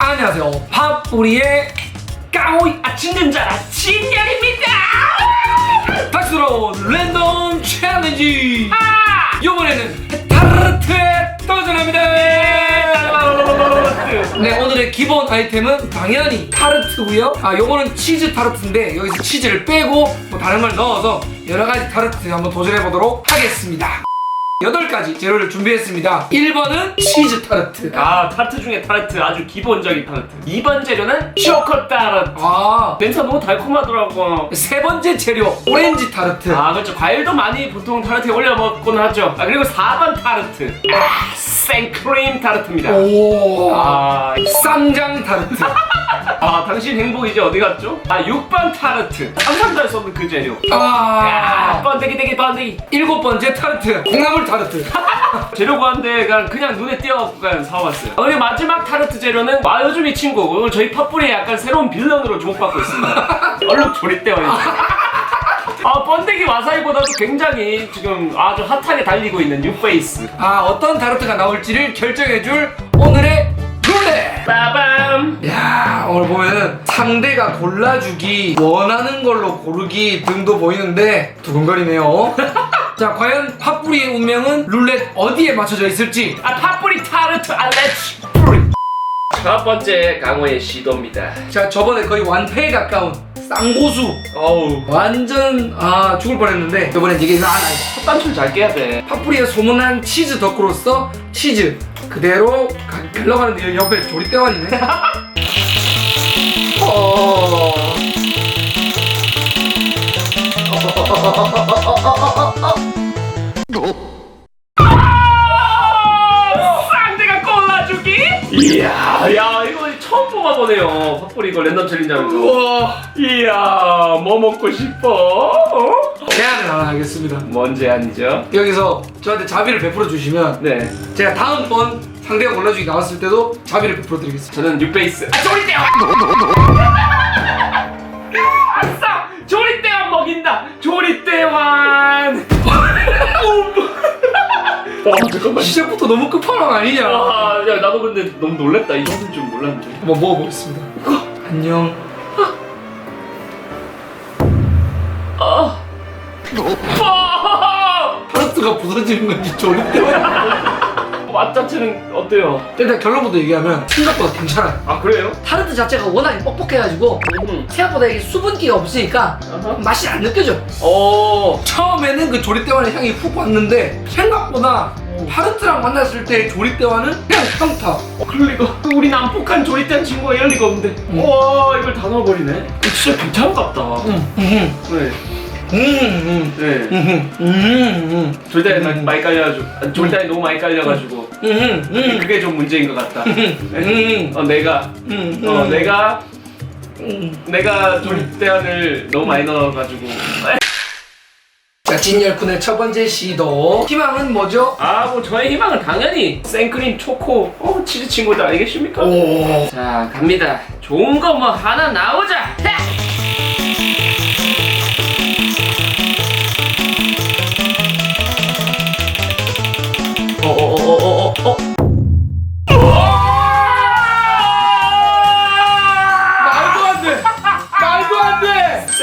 안녕하세요. 팝뿌리의 까오이 아침 전자라 진열입니다. 박수로 랜덤 챌린지. 아! 이번에는 타르트에 도전합니다. 네, 오늘의 기본 아이템은 당연히 타르트고요. 아, 요거는 치즈 타르트인데 여기서 치즈를 빼고 뭐 다른 걸 넣어서 여러 가지 타르트 한번 도전해 보도록 하겠습니다. 8가지 재료를 준비했습니다. 1번은 치즈 타르트. 아 타르트 중에 타르트 아주 기본적인 타르트 2번 재료는 초코 타르트 아, 냄새가 너무 달콤하더라고 세 번째 재료 오렌지 타르트. 아 그렇죠 과일도 많이 보통 타르트에 올려 먹곤 하죠 아 그리고 4번 타르트 아 생크림 타르트입니다 오. 아, 쌈장 타르트. 아 당신 행복 이제 어디 갔죠? 아 6번 타르트 상상도 할수 없는 그 재료 야 아. 번데기 되기 번데기 일곱 번째 타르트. 콩나물 타르트. 재료 구한데 그냥, 그냥 눈에 띄어갖고 그냥 사와봤어요 그리고 마지막 타르트 재료는 아 요즘 이 친구 오늘 저희 팝뿌리의 약간 새로운 빌런으로 주목받고 있습니다 얼룩 조립되어 있는 아 번데기 와사비보다도 굉장히 지금 아주 핫하게 달리고 있는 뉴페이스 아, 어떤 타르트가 나올지를 결정해줄 오늘의 룰렛. 빠밤 야, 오늘 보면은 상대가 골라주기, 원하는 걸로 고르기 등도 보이는데 두근거리네요. 자, 과연 팥뿌리의 운명은 룰렛 어디에 맞춰져 있을지. 아 팝뿌리 타르트 알레치 뿌리. 첫 번째 강호의 시도입니다. 자, 저번에 거의 완패에 가까운 쌍고수. 어우. 완전 아 죽을 뻔했는데 이번엔 이게 나아 첫 단추를 잘 깨야 돼. 파프리에 소문난 치즈 덕후로서 치즈 그대로 가- 흘러가는데 옆에 조리대왕이네 어... 상대가 골라주기? 이야, 야, 이거 처음 뽑아보네요. 팝뿌리 이거 랜덤 챌린지 하면서. 우와 이야, 뭐 먹고 싶어? 어? 제안을 하나 하겠습니다 뭔 제안이죠? 여기서 저한테 자비를 베풀어 주시면 네. 제가 다음번 상대가 골라주기 나왔을 때도 자비를 베풀어 드리겠습니다 저는 뉴페이스. 아, 조리대 왕! 아싸! 조리대왕 먹인다! 조리대왕! 와, 잠깐만. 시작부터 너무 끝판왕 아니냐 아, 야, 나도 근데 너무 놀랬다. 이 정도는 좀 몰랐는데. 한번 먹어보겠습니다 안녕 아. 아! 타르트가 부서지는 건지 조리대왕 맛 자체는 어때요? 일단 결론부터 얘기하면 생각보다 괜찮아요 아, 그래요? 타르트 자체가 워낙에 뻑뻑해가지고 음. 생각보다 이게 수분기가 없으니까 아하. 맛이 안 느껴져. 어. 처음에는 그 조리대왕의 향이 훅 왔는데 생각보다 타르트랑 만났을 때 조리대왕은 그냥 평타. 어, 그럴 리가. 우리 남북한 조리된 친구가 이럴 리가 없는데. 음. 와, 이걸 다 넣어버리네. 진짜 괜찮은갑다. 음, 음, 네. 음, 네. 음, 음, 음, 조리대에 음. 많이 깔려가지고. 아, 조리대에 너무 많이 깔려가지고. 음, 음, 그게 좀 문제인 것 같다. 음, 어, 내가. 음, 어, 내가. 음. 내가 조리대안을 너무 많이 넣어가지고. 자, 진열쿤의 첫 번째 시도. 희망은 뭐죠? 아, 뭐 저의 희망은 당연히 생크림, 초코, 어, 치즈 친구들 아니겠습니까? 오. 자, 갑니다. 좋은 거 뭐 하나 나오자.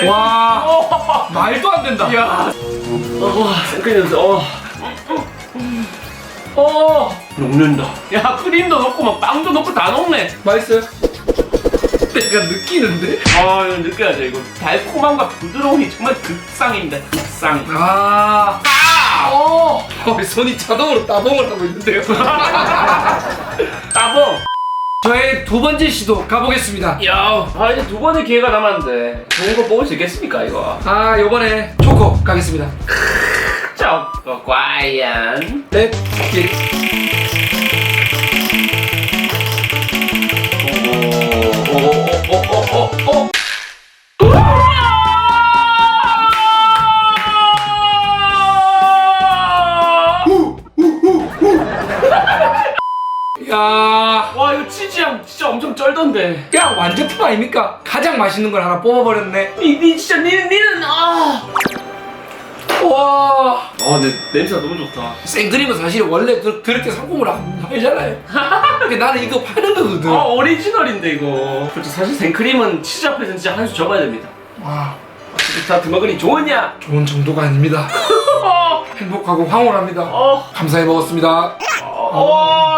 돼. 와. 말도 안 된다. 야. 어, 생크림 냄새. 어. 어. 녹는다. 야, 크림도 넣고 막 빵도 넣고 다 넣네. 맛있어요? 약간 느끼는데? 아, 이거 느껴야죠, 이거. 달콤함과 부드러움이 정말 극상입니다. 극상. 아. 아. 어. 어, 손이 자동으로 따봉을 하고 있는데요. 따봉. 저의 두 번째 시도 가보겠습니다. 야, 아 이제 두 번의 기회가 남았는데 좋은 거 뽑을 수 있겠습니까 이거? 아, 요번에 초코 가겠습니다. 초코 과연 넷, 일. 오 야. 와 이거 치즈향 진짜 엄청 쩔던데. 야, 완전 팀 아닙니까? 가장 맛있는 걸 하나 뽑아버렸네. 니, 니 진짜 니, 니는 아. 와아 근데 냄새가 너무 좋다 생크림은 사실 원래 그, 그렇게 상품을 안 팔잖아요 근데 나는 이거 파는 거거든 아 오리지널인데 이거 그렇죠 사실 생크림은 치즈 앞에서는 진짜 한 수 접어야 됩니다 와자 드먹으니 좋으냐? 좋은 정도가 아닙니다 어, 행복하고 황홀합니다 어, 감사히 먹었습니다 어.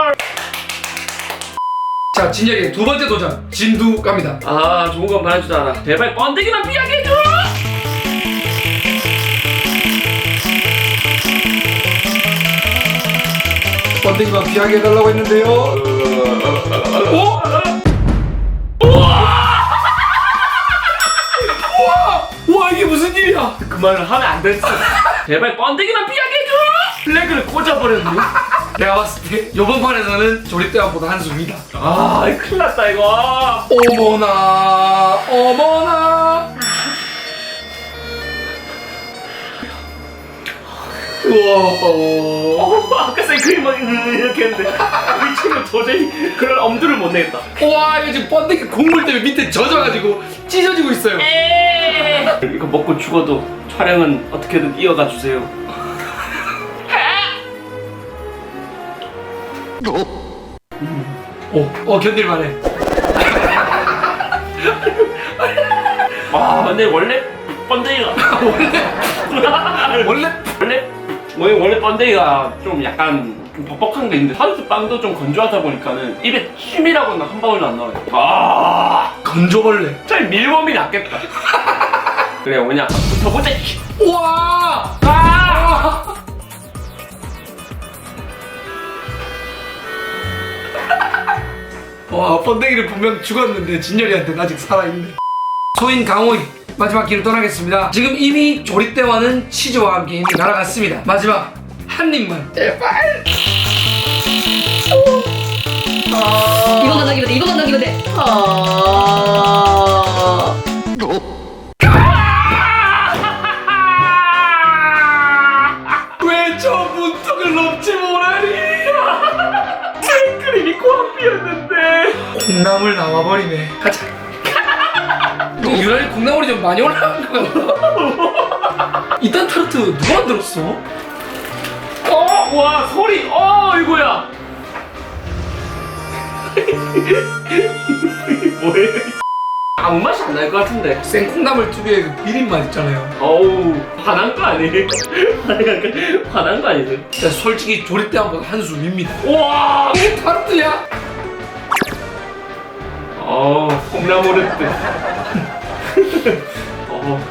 자 진열이 두 번째 도전 진두 갑니다. 아 좋은 건 말해주지 않아. 제발 번데기만 피하게 해줘! 번데기만 피하게 해달라고 했는데요. 오? 우와! 우와 이게 무슨 일이야? 그 말을 하면 안 됐어. 제발 번데기만 피하게 해줘! 플래그를 꽂아버렸네 내가 봤을 때 요번 판에서는 조립대왕보다 한수 위다. 아 큰일 났다 이거. 어머나 어머나. 우와. 어, 아까 생크림만 이렇게 했는데. 우리 친구 도저히 그런 엄두를 못 내겠다. 우와 이거 지금 번데기 국물 때문에 밑에 젖어가지고 찢어지고 있어요. 이거 먹고 죽어도 촬영은 어떻게든 이어가 주세요 어, 어 견딜만해 아 근데 원래 번데기가 원래 원래 원래 원래 번데기가 좀 약간 좀 뻑뻑한 게 있는데 타르트 빵도 좀 건조하다 보니까는 입에 침이라고는 한 방울도 안 나와요. 아, 건조벌레 차라리 밀웜이 낫겠다. 그래 뭐냐 붙어보자. 우와 아, 아! 와 번데기를 분명 죽었는데 진열이한테는 아직 살아있네. 소인 강호이 마지막 길을 떠나겠습니다. 지금 이미 조립대와는 치즈와 함께 이미 날아갔습니다. 마지막 한 입만. 제발! 이거만 남기면 돼 이거만 남기면 돼. 아... 왜 저 문턱을 넘지 못하니? 생크림이 코앞이었는데. 콩나물 나와버리네 가자 이거 유난히 콩나물이 좀 많이 올라간 거 같아 이딴 타르트 누가 만들었어? 어, 와 소리. 어 이거야. 뭐해? 아무 맛이 안 날 것 같은데. 생 콩나물 특유의 그 비린맛 있잖아요 어우 화난 거 아니에요? 화난 거 아니세요? 진짜 솔직히 조립대왕보다 한수 윗니다 우와! 이게 타르트야? 어, 콩나물은 뜻. 어,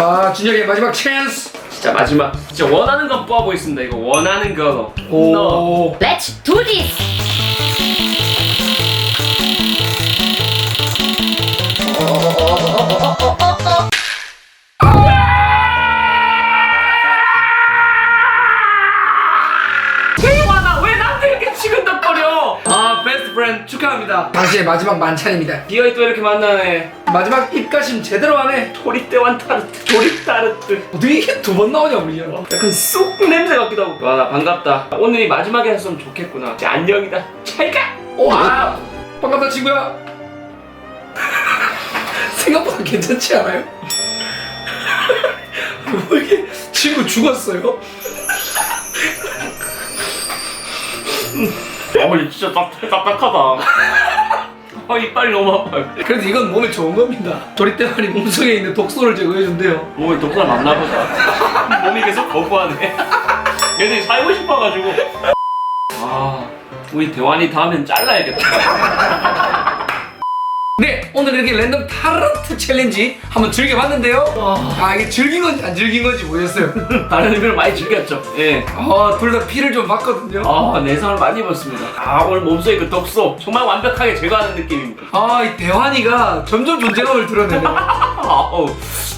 아 진열이의 마지막 찬스 진짜 마지막. 진짜 원하는 건 뽑아보겠습니다. 이거 원하는 거. 너. 오 Let's do this! 대화나 축하합니다 당신의 마지막 만찬입니다 기어이 또 이렇게 만나네. 마지막 입가심 제대로 하네 조립대왕 타르트, 조립 타르트. 어떻게 이게 두 번 나오냐 우리 형 약간 쑥 냄새 같기도 하고. 와, 나 반갑다. 오늘이 마지막에 했으면 좋겠구나. 이제 안녕이다. 잘 가! 와 반갑다 친구야 생각보다 괜찮지 않아요? 뭐 이게 친구 죽었어요? 어머니 진짜 딱, 딱딱하다. 어, 이빨이 너무 아파요. 그래도 이건 몸에 좋은 겁니다 조립대왕이 몸속에 있는 독소를 제거해준대요 몸에 독소가 많나 보다. 몸이 계속 거부하네. 얘들이 살고 싶어가지고. 아, 우리 대환이 다음엔 잘라야겠다. 네 오늘 이렇게 랜덤 타르트 챌린지 한번 즐겨봤는데요 아 이게 즐긴 건지 안 즐긴 건지 모르겠어요 다른 의미로 많이 즐겼죠. 예. 아둘 다 피를 좀 봤거든요 아, 내성을 많이 입었습니다. 아, 오늘 몸속에 그 독소 정말 완벽하게 제거하는 느낌입니다. 아 이 대환이가 점점 존재감을 드러내네 아우,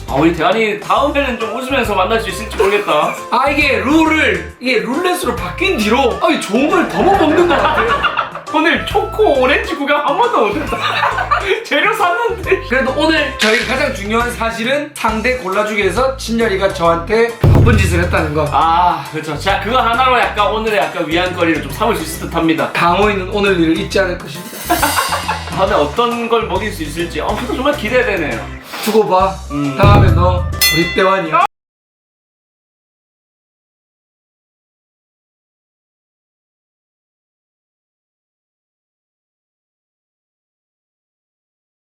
아, 우리 대환이 다음에는 좀 웃으면서 만날 수 있을지 모르겠다. 아 이게 룰을 이게 룰렛으로 바뀐 뒤로 아이 좋은 걸 더 못 먹는 것 같아요 오늘 초코 오렌지 구경 한 번도 못했다. 재료 샀는데. 그래도 오늘 저희가 가장 중요한 사실은 상대 골라주기에서 친열이가 저한테 나쁜 짓을 했다는 거 아, 그렇죠. 자, 그거 하나로 약간 오늘의 약간 위안거리를 좀 삼을 수 있을 듯합니다. 강호이는 오늘 일을 잊지 않을 것입니다 다음에 어떤 걸 먹일 수 있을지 어, 정말 기대되네요. 두고 봐 음. 다음에 너 우리 대환이야